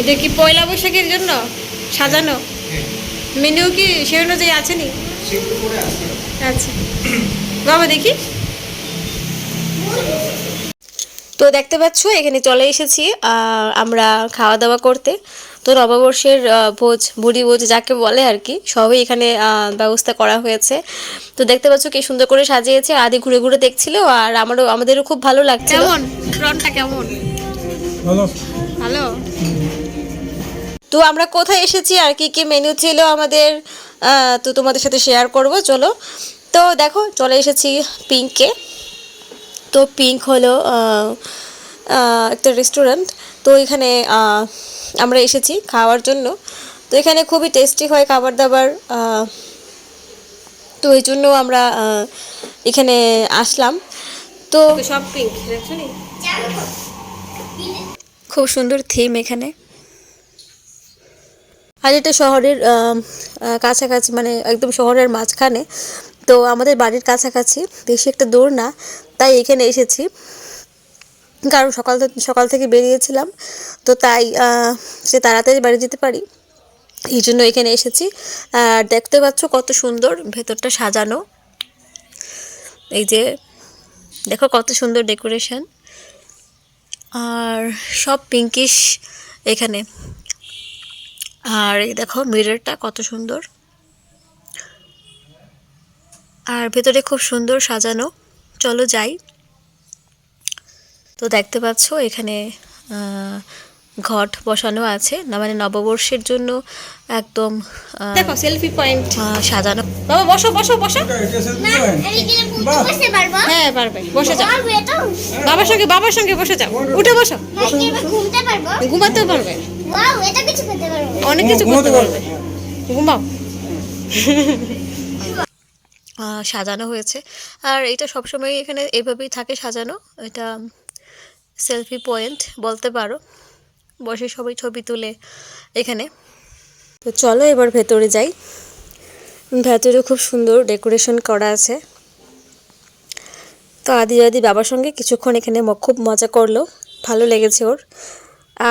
এটা কি পয়লা বৈশাখের জন্য? সাজানো? মেনু কি সে অনুযায়ী আছে নি আচ্ছা। বাবা দেখি। তো দেখতে পাচ্ছ এখানে চলে এসেছি আর আমরা খাওয়া দাওয়া করতে। তো নববর্ষের আহ, ভোজ বুড়ি ভোজ যাকে বলে আর কি সবই এখানে আহ, ব্যবস্থা করা হয়েছে। তো দেখতে পাচ্ছ কি সুন্দর করে সাজিয়েছে আদি ঘুরে ঘুরে দেখছিল আর আমারও আমাদেরও খুব ভালো লাগছে কেমন? রনটা কেমন? ভালো ভালো তো আমরা কোথায় এসেছি আর কি কি মেনু ছিল আমাদের তো তোমাদের সাথে শেয়ার করব চলো। তো দেখো চলে এসেছি পিঙ্কে তো পিঙ্ক হলো একটা রেস্টুরেন্ট তো এখানে আমরা এসেছি খাওয়ার জন্য। তো এখানে খুবই টেস্টি হয় খাবার দাবার তো এই জন্য আমরা এখানে আসলাম। তো সব পিঙ্ক খুব সুন্দর থিম এখানে। আর এটা শহরের কাছাকাছি মানে একদম শহরের মাঝখানে। তো আমাদের বাড়ির কাছাকাছি, বেশি একটা দূর না, তাই এখানে এসেছি। কারণ সকাল সকাল থেকে বেরিয়েছিলাম, তো তাই সে তাড়াতাড়ি বাড়ি যেতে পারি। এই জন্য এখানে এসেছি। আর দেখতে পাচ্ছ কত সুন্দর ভেতরটা সাজানো। এই যে, দেখো কত সুন্দর ডেকোরেশন আর সব পিঙ্কিশ এখানে। আর এই দেখো মিররটা কত সুন্দর। আর ভেতরে খুব সুন্দর সাজানো। চলো যাই। তো দেখতে পাচ্ছ এখানে ঘট বসানো আছে না মানে নববর্ষের জন্য একদম দেখো সেলফি পয়েন্ট সাজানো। বাবা বসো বসো বসো। হ্যাঁ পারবে বসে যাও। বাবার সঙ্গে বাবার সঙ্গে বসে যাও। উঠে বসো। ঘুমাতেও পারবে। ওয়াও এটা কিছু খেতে পারব। অনেক কিছু করতে পারবে। ঘুমাও। আহ, সাজানো হয়েছে। আর এটা সবসময় এখানে এভাবেই থাকে সাজানো। এটা সেলফি পয়েন্ট বলতে পারো। বসে সবাই ছবি তুলে এখানে। তো চলো এবার ভেতরে যাই। ভেতরে খুব সুন্দর ডেকোরেশন করা আছে। তো আদি আদি বাবার সঙ্গে কিছুক্ষণ এখানে খুব মজা করল। ভালো লেগেছে ওর।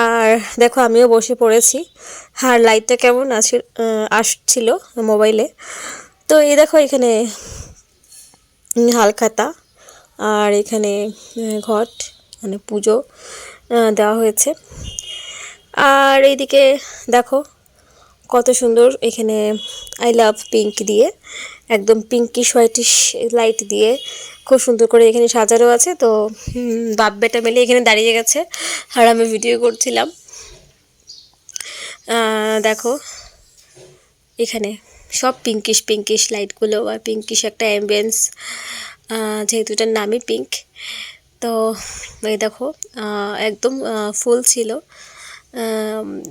আর দেখো আমিও বসে পড়েছি। আর লাইটটা কেমন আছে আসছিল মোবাইলে তো এই দেখো এখানে হালখাতা। আর এখানে ঘট মানে পুজো দেওয়া হয়েছে। আর এইদিকে দেখো, কত সুন্দর এখানে আই লাভ পিঙ্ক দিয়ে, একদম পিঙ্কিশ হোয়াইটিশ লাইট দিয়ে খুব সুন্দর করে এখানে সাজানো আছে। তো বাপ বেটা মেলে এখানে দাঁড়িয়ে গেছে আর আমি ভিডিও করছিলাম। দেখো, এখানে সব পিঙ্কিশ পিঙ্কিশ লাইটগুলো বা পিঙ্কিশ একটা অ্যাম্বিয়েন্স যেহেতু এটার নামই পিঙ্ক তো এই দেখো একদম ফুল ছিল।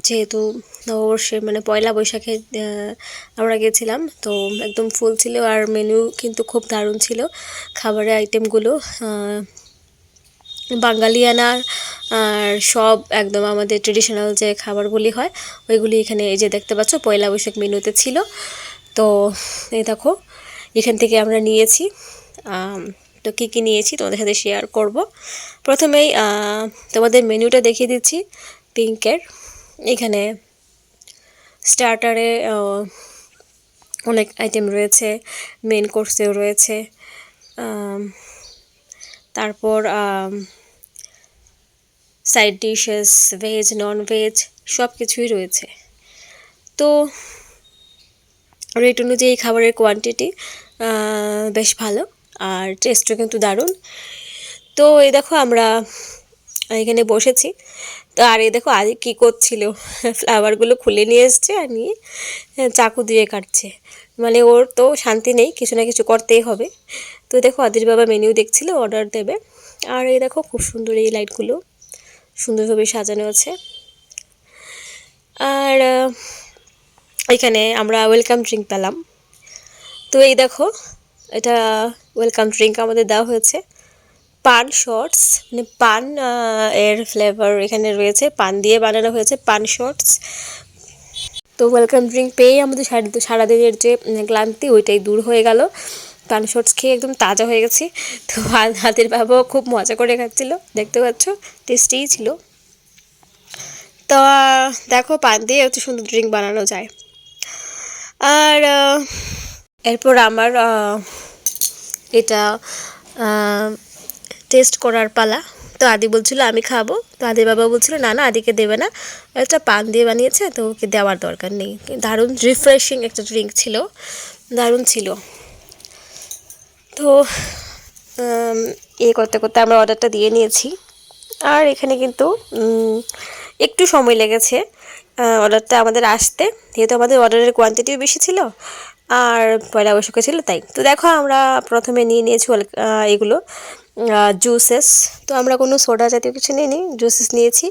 যেহেতু নববর্ষের মানে পয়লা বৈশাখে আমরা গেছিলাম, তো একদম ফুল ছিল আর মেনু কিন্তু খুব দারুণ ছিল। খাবারের আইটেমগুলো বাঙালিয়ানার আর সব একদম আমাদের ট্রেডিশনাল যে খাবারগুলি হয়, ওইগুলি এখানে এই যে দেখতে পাচ্ছ, পয়লা বৈশাখ মেনুতে ছিল। তো এই দেখো, এখান থেকে আমরা নিয়েছি তো কী কী নিয়েছি তোমাদের সাথে শেয়ার করব। প্রথমেই তোমাদের মেনুটা দেখিয়ে দিচ্ছি। পিঙ্কের। এখানে স্টার্টারে অনেক আইটেম রয়েছে মেন কোর্সেও রয়েছে তারপর side dishes veg non veg সব কিছুই রয়েছে। তো রেট অনুযায়ী খাবারের কোয়ান্টিটি বেশ ভালো, আর টেস্টও কিন্তু দারুণ। তো এই দেখো আমরা এখানে বসেছি। তো আর এই দেখো আদি কী করছিল? ফ্লাওয়ারগুলো খুলে নিয়ে এসছে আর নিয়ে চাকু দিয়ে কাটছে। মানে ওর তো শান্তি নেই, কিছু না কিছু করতেই হবে। তো দেখো, আদির বাবা মেনিউ দেখছিল অর্ডার দেবে। আর এই দেখো, খুব সুন্দর এই লাইটগুলো সুন্দরভাবে সাজানো আছে। আর এখানে আমরা ওয়েলকাম ড্রিঙ্ক পেলাম। তো এই দেখো, এটা ওয়েলকাম ড্রিঙ্ক আমাদের দেওয়া হয়েছে। পান শর্টস মানে পান এর ফ্লেভার এখানে রয়েছে। পান দিয়ে বানানো হয়েছে পান শর্টস তো ওয়েলকাম ড্রিঙ্ক পেয়েই আমাদের সারা সারাদিনের যে ক্লান্তি, ওইটাই দূর হয়ে গেল। পান শর্টস খেয়ে একদম তাজা হয়ে গেছি। তো হাতের বাবাও খুব মজা করে খাচ্ছিলো, দেখতে পাচ্ছ? টেস্টিই ছিল। তো দেখো, পান দিয়ে এত সুন্দর ড্রিঙ্ক বানানো যায়। আর এরপর আমার এটা টেস্ট করার পালা। তো আদি বলছিল, আমি খাব। তো আদি বাবা বলছিল, না না, আদিকে দেবে না। একটা পান দিয়ে বানিয়েছে, তো ওকে দেওয়ার দরকার নেই। দারুণ রিফ্রেশিং একটা ড্রিঙ্ক ছিল, দারুণ ছিল। তো এ করতে করতে আমরা অর্ডারটা দিয়ে নিয়েছি। আর এখানে কিন্তু একটু সময় লেগেছে অর্ডারটা আমাদের আসতে। যেহেতু আমাদের অর্ডারের কোয়ান্টিটিও বেশি ছিল আর পয়লা বৈশাখে ছিল, তাই। তো দেখো আমরা প্রথমে নিয়ে নিয়েছি এগুলো জুসেস তো আমরা কোনো সোডা জাতীয় কিছু নিইনি জুসেস নিয়েছি।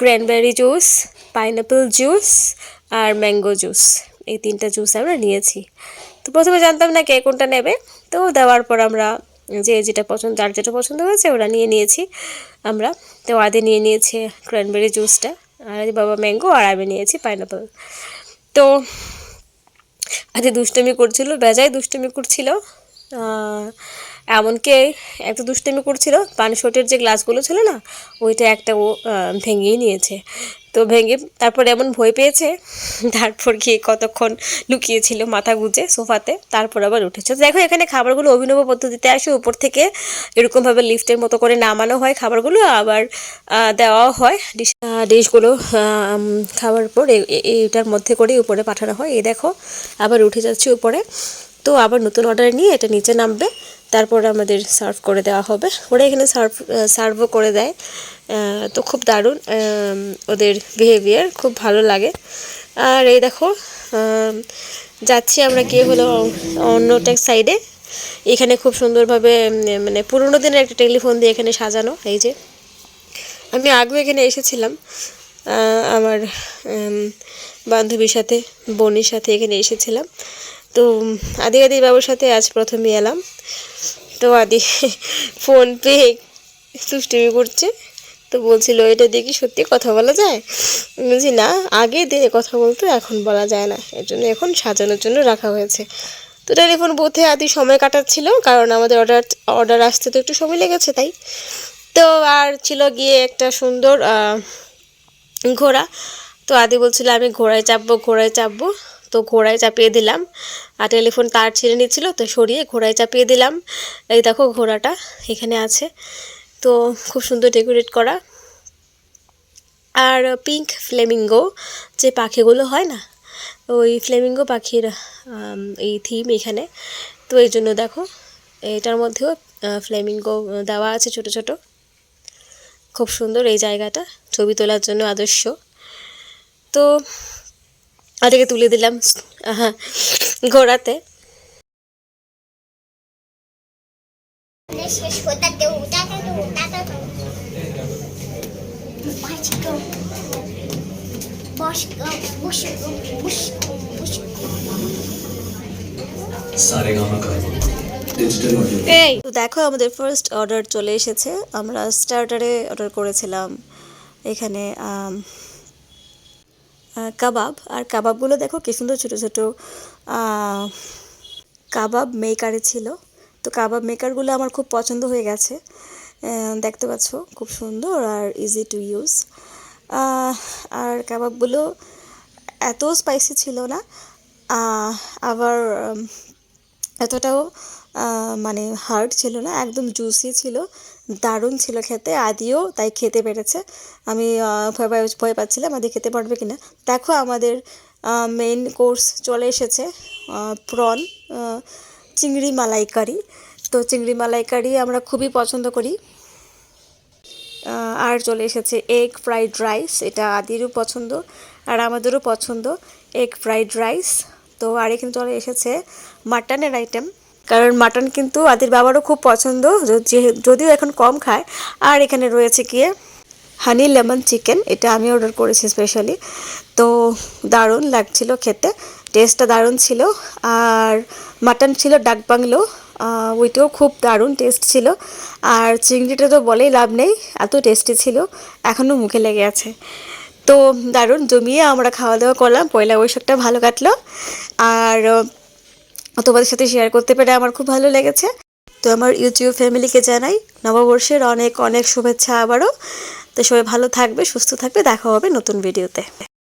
ক্র্যানবেরি জুস পাইনাপেল জুস আর ম্যাঙ্গো জুস এই তিনটা জুস আমরা নিয়েছি। তো প্রথমে জানতাম না কে কোনটা নেবে, তো দেওয়ার পর আমরা যে যেটা পছন্দ, যার যেটা পছন্দ হয়েছে ওরা নিয়ে নিয়েছি আমরা। তো আদে নিয়ে নিয়েছে ক্র্যানবেরি জুসটা আর বাবা ম্যাঙ্গো আর আমি নিয়েছি পাইনাপেল তো আদি দুষ্টমি করছিল, বেজায় দুষ্টমি করছিল। এমনকি একটা দুষ্টমি করছিল পানশটের যে গ্লাসগুলো ছিল না, ওইটা একটা ও ভেঙেই নিয়েছে। তো ভেঙে তারপর এমন ভয় পেয়েছে, তারপর গিয়ে কতক্ষণ লুকিয়েছিল মাথা গুজে সোফাতে, তারপর আবার উঠেছে। দেখো, এখানে খাবারগুলো অভিনব পদ্ধতিতে আসে, উপর থেকে এরকমভাবে লিফটের মতো করে নামানো হয় খাবারগুলো, আবার দেওয়াও হয়। ডিশ ডিশগুলো খাওয়ার পর এ- এ- মধ্যে করে উপরে পাঠানো হয়। এই দেখো, আবার উঠে যাচ্ছে উপরে। তো আবার নতুন অর্ডার নিয়ে এটা নিচে নামবে। তারপর আমাদের সার্ভ করে দেওয়া হবে। ওরা এখানে সার্ভ সার্ভও করে দেয়। তো খুব দারুণ ওদের বিহেভিয়ার খুব ভালো লাগে। আর এই দেখো যাচ্ছি আমরা গিয়ে হলো অন্য অন্যটা সাইডে এখানে খুব সুন্দরভাবে মানে পুরোনো দিনের একটা টেলিফোন দিয়ে এখানে সাজানো, এই যে। আমি আগেও এখানে এসেছিলাম। আমার বান্ধবীর সাথে, বোনের সাথে এখানে এসেছিলাম। তো আদি আদি বাবুর সাথে আজ প্রথমে এলাম। তো আদি ফোন পেয়ে দুষ্টুমি করছে। তো বলছিল, এটা দিয়ে কি সত্যি কথা বলা যায়? বলছি, না, আগে দিয়ে কথা বলতো, এখন বলা যায় না। এর জন্য এখন সাজানোর জন্য রাখা হয়েছে। তো টেলিফোন বুথে আদি সময় কাটাচ্ছিল, কারণ আমাদের অর্ডার অর্ডার আসতে তো একটু সময় লেগেছে তাই। তো আর ছিল গিয়ে একটা সুন্দর ঘোড়া। তো আদি বলছিল, আমি ঘোড়ায় চাপবো ঘোড়ায় চাপবো। তো ঘোড়ায় চাপিয়ে দিলাম। আর টেলিফোন তার ছিঁড়ে নিচ্ছিল, তো সরিয়ে ঘোড়ায় চাপিয়ে দিলাম। এই দেখো ঘোড়াটা এখানে আছে। তো খুব সুন্দর ডেকোরেট করা। আর পিঙ্ক ফ্লেমিঙ্গো যে পাখিগুলো হয় না, ওই ফ্লেমিঙ্গো পাখির এই থিম এখানে। তো এই জন্য দেখো, এটার মধ্যেও ফ্লেমিঙ্গো দেওয়া আছে ছোট ছোট। খুব সুন্দর এই জায়গাটা, ছবি তোলার জন্য আদর্শ। তো ওটাকে তুলে দিলাম। হ্যাঁ ঘোড়াতে। দেখো আমাদের ফার্স্ট অর্ডার চলে এসেছে। আমরা স্টার্টারে অর্ডার করেছিলাম। এখানে কাবাব। আর কাবাবগুলো দেখো কি সুন্দর ছোটো ছোটো কাবাব মেকারে ছিল। তো কাবাব মেকারগুলো আমার খুব পছন্দ হয়ে গেছে। দেখতে পাচ্ছ, খুব সুন্দর আর ইজি টু ইউজ আর কাবাবগুলো এত স্পাইসি ছিল না। আবার এতটাও মানে হার্ড ছিল না, একদম জুসি ছিল, দারুণ ছিল খেতে, আদিও তাই খেতে পেরেছে। আমি ভয় ভয় পাচ্ছিলাম আদি খেতে পারবে কি না দেখো আমাদের মেইন কোর্স চলে এসেছে প্রন চিংড়ি মালাইকারি। তো চিংড়ি মালাইকারি আমরা খুবই পছন্দ করি। আর চলে এসেছে এগ ফ্রাইড রাইস এটা আদিরও পছন্দ, আর আমাদেরও পছন্দ এগ ফ্রাইড রাইস তো আর এখানে চলে এসেছে মাটনের আইটেম কারণ মাটন কিন্তু আদির বাবারও খুব পছন্দ যদিও এখন কম খায়। আর এখানে রয়েছে গিয়ে হানি লেমন চিকেন এটা আমি অর্ডার করেছি স্পেশালি তো দারুণ লাগছিল খেতে টেস্টটা দারুণ ছিল। আর মাটন ছিল ডাক বাংলো ওইটাও খুব দারুণ টেস্ট ছিল। আর চিংড়িটা তো বলেই লাভ নেই, এত টেস্টি ছিল এখনও মুখে লেগে আছে। তো দারুণ, জমিয়ে আমরা খাওয়া দাওয়া করলাম, পয়লা বৈশাখটা ভালো কাটলো। আর তোমাদের সাথে শেয়ার করতে পেরে আমার খুব ভালো লেগেছে। তো আমার ইউটিউব ফ্যামিলিকে জানাই, নববর্ষের অনেক অনেক শুভেচ্ছা আবারও। তো সবাই ভালো থাকবে, সুস্থ থাকবে, দেখা হবে নতুন ভিডিওতে